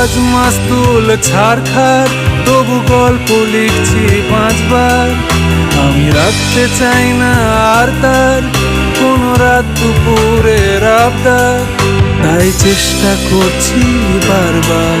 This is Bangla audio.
জাহাজ মাস্তুল ছাড় খার, তবু গল্প লিখছি পাঁচবার। আমি রাখতে চাই না আর তার, কোন রাত দুপুরের আবদার তাই চেষ্টা করছি বারবার।